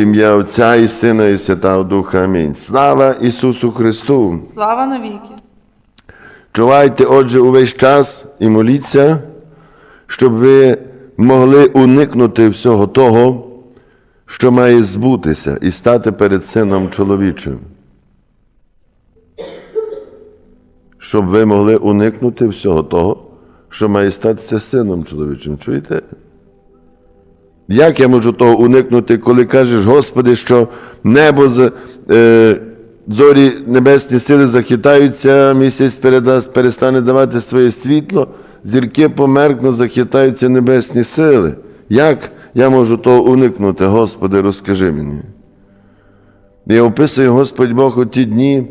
Ім'я Отця і Сина, і Святого Духа. Амінь. Слава Ісусу Христу! Слава навіки! Чувайте, отже, увесь час і моліться, щоб ви могли уникнути всього того, що має збутися, і стати перед Сином чоловічим. Щоб ви могли уникнути всього того, що має статися сином чоловічим. Чуєте? Як я можу того уникнути, коли кажеш, Господи, що небо е, зорі небесні сили захитаються, місяць передасть, перестане давати своє світло, зірки померкнуть, захитаються небесні сили. Як я можу того уникнути, Господи, розкажи мені. І описує Господь Бог у ті дні,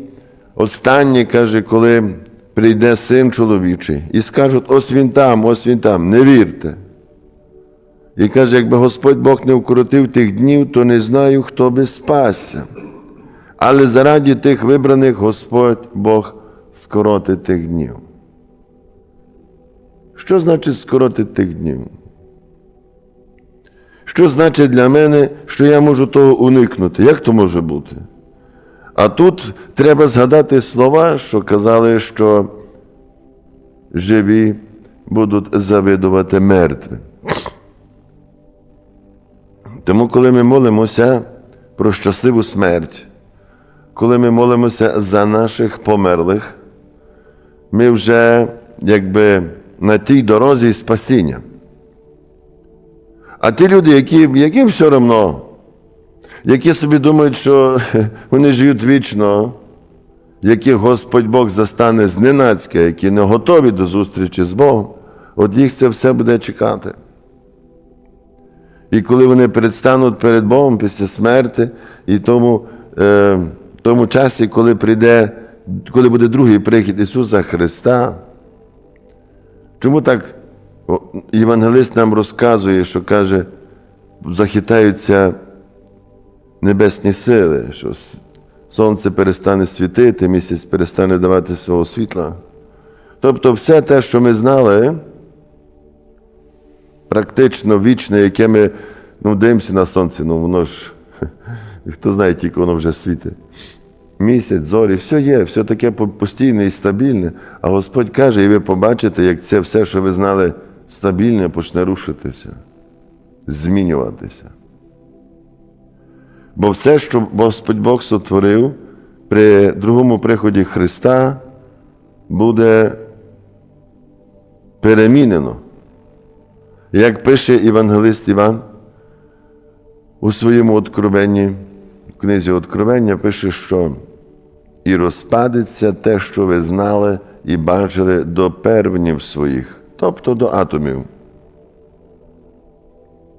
останні, каже, коли прийде син чоловічий, і скажуть, ось він там, ось він там, не вірте. І каже, якби Господь Бог не вкоротив тих днів, то не знаю, хто би спасся. Але заради тих вибраних Господь Бог скоротить тих днів. Що значить скоротити тих днів? Що значить для мене, що я можу того уникнути? Як то може бути? А тут треба згадати слова, що казали, що живі будуть завидувати мертвим. Тому, коли ми молимося про щасливу смерть, коли ми молимося за наших померлих, ми вже якби на тій дорозі спасіння. А ті люди, які, яким все одно, які собі думають, що вони живуть вічно, яких Господь Бог застане зненацька, які не готові до зустрічі з Богом, от їх це все буде чекати. І коли вони предстануть перед Богом після смерти, і тому, е, тому часі, коли прийде, коли буде другий прихід Ісуса Христа, чому так євангелист нам розказує, що каже, захитаються небесні сили, що сонце перестане світити, місяць перестане давати свого світла. Тобто все те, що ми знали, практично вічне, яке ми ну, дивимося на сонце, ну воно ж, хто знає, тільки воно вже світить. Місяць, зорі, все є, все таке постійне і стабільне. А Господь каже, і ви побачите, як це все, що ви знали, стабільне, почне рушитися, змінюватися. Бо все, що Господь Бог сотворив при другому приході Христа, буде перемінено. Як пише Євангелист Іван у своєму откровенні, в книзі Откровення пише, що і розпадеться те, що ви знали і бачили до первнів своїх, тобто до атомів.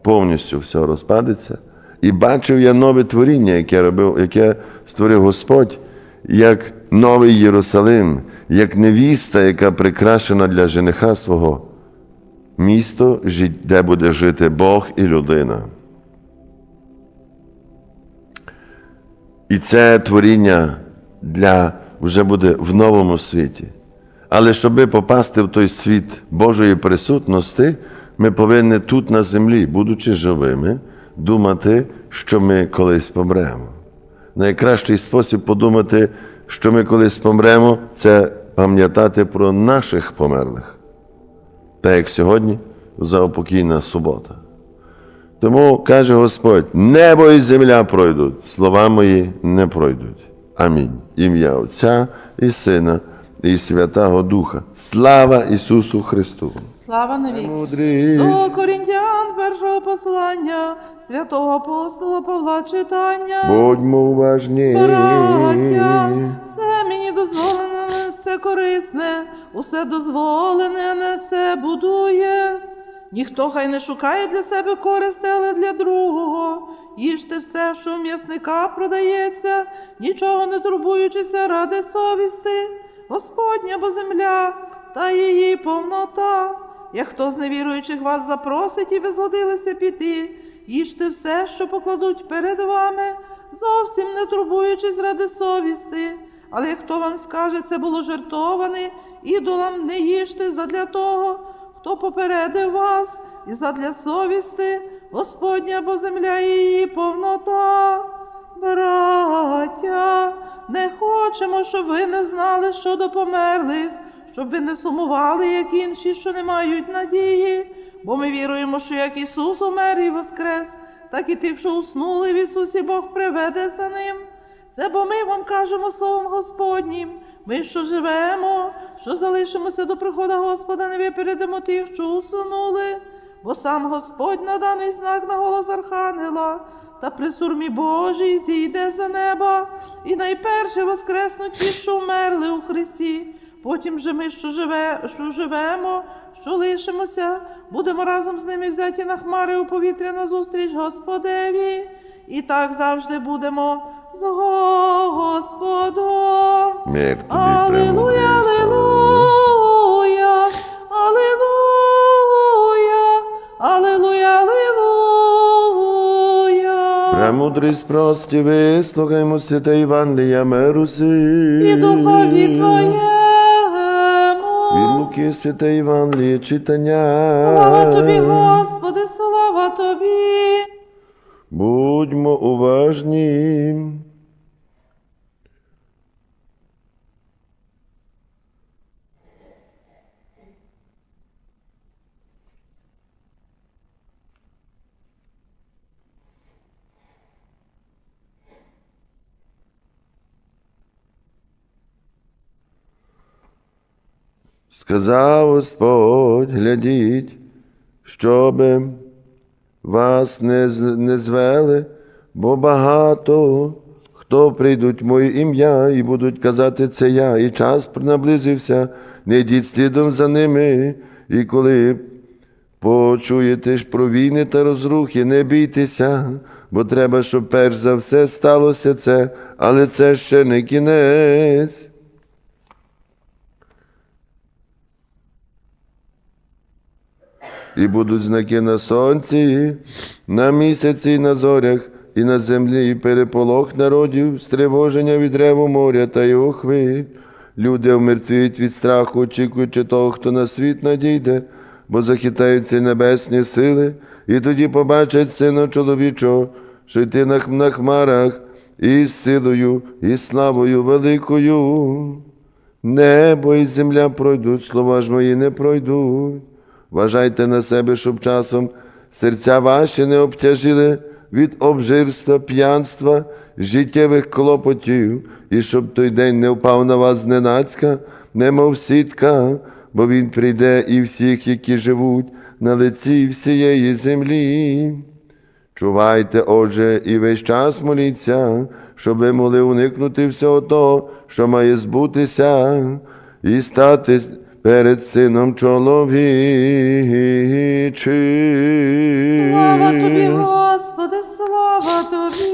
Повністю все розпадеться. І бачив я нове творіння, яке робив, яке створив Господь, як новий Єрусалим, як невіста, яка прикрашена для жениха свого місто, де буде жити Бог і людина. І це творіння для вже буде в новому світі. Але щоб попасти в той світ Божої присутності, ми повинні тут на землі, будучи живими, думати, що ми колись помремо. Найкращий спосіб подумати, що ми колись помремо, це пам'ятати про наших померлих так як сьогодні заопокійна субота. Тому каже Господь: небо і земля пройдуть, слова мої не пройдуть. Амінь. Ім'я Отця і Сина, і Святого Духа. Слава Ісусу Христу! Слава навіки! До Корінтян першого послання святого апостола Павла читання. Будьмо уважні. Браття, все мені дозволене, не все корисне, усе дозволене, не все будує. Ніхто хай не шукає для себе користи, але для другого. Їжте все, що в м'ясника продається, нічого не турбуючися ради совісти. Господня бо земля та її повнота. Як хто з невіруючих вас запросить і ви згодилися піти, їжте все, що покладуть перед вами, зовсім не турбуючись ради совісти. Але як хто вам скаже, це було жертоване, ідолам не їжте задля того, хто попередив вас, і задля совісти, Господня, бо земля її повнота. Браття, не хочемо, щоб ви не знали щодо померлих, щоб ви не сумували, як інші, що не мають надії. Бо ми віруємо, що як Ісус умер і воскрес, так і тих, що уснули в Ісусі Бог приведе за ним. Це бо ми вам кажемо словом Господнім. Ми, що живемо, що залишимося до приходу Господа, не випередимо тих, що усунули. Бо сам Господь на даний знак на голос Архангела та при сурмі Божій зійде за неба, і найперше воскреснуть ті, що вмерли у Христі. Потім же ми, що, живе, що живемо, що лишимося, будемо разом з ними взяті на хмари у повітря на зустріч Господеві. І так завжди будемо з Господом. Мир тобі, Алілуя, премудрий алілуя, алілуя, алілуя, алілуя. Премудрий спрості, вислухаймо святе Євангелія миру. І духові Від Твоєму. Луки святе Євангеліє читання. Слава Тобі, Господи, слава Тобі. Будьмо уважні. Сказав Господь, глядіть, щоби вас не, не звели, бо багато хто прийдуть в моє ім'я і будуть казати це я, і час наблизився, не йдіть слідом за ними, і коли почуєте ж про війни та розрухи, не бійтеся, бо треба, щоб перш за все сталося це, але це ще не кінець. І будуть знаки на сонці, на місяці і на зорях, і на землі, і переполох народів, стривоження від реву моря та його хвиль. Люди омертвіють від страху, очікуючи того, хто на світ надійде, бо захитаються небесні сили, і тоді побачать сина чоловічого, що йти на хмарах, і з силою, і славою великою. Небо і земля пройдуть, слова ж мої не пройдуть. Вважайте на себе, щоб часом серця ваші не обтяжили від обжирства, п'янства, життєвих клопотів, і щоб той день не впав на вас зненацька, немов сітка, бо він прийде і всіх, які живуть на лиці всієї землі. Чувайте, отже, і весь час моліться, щоб ви могли уникнути всього того, що має збутися, і стати перед сином чоловічим. Слава тобі, Господи, слава тобі.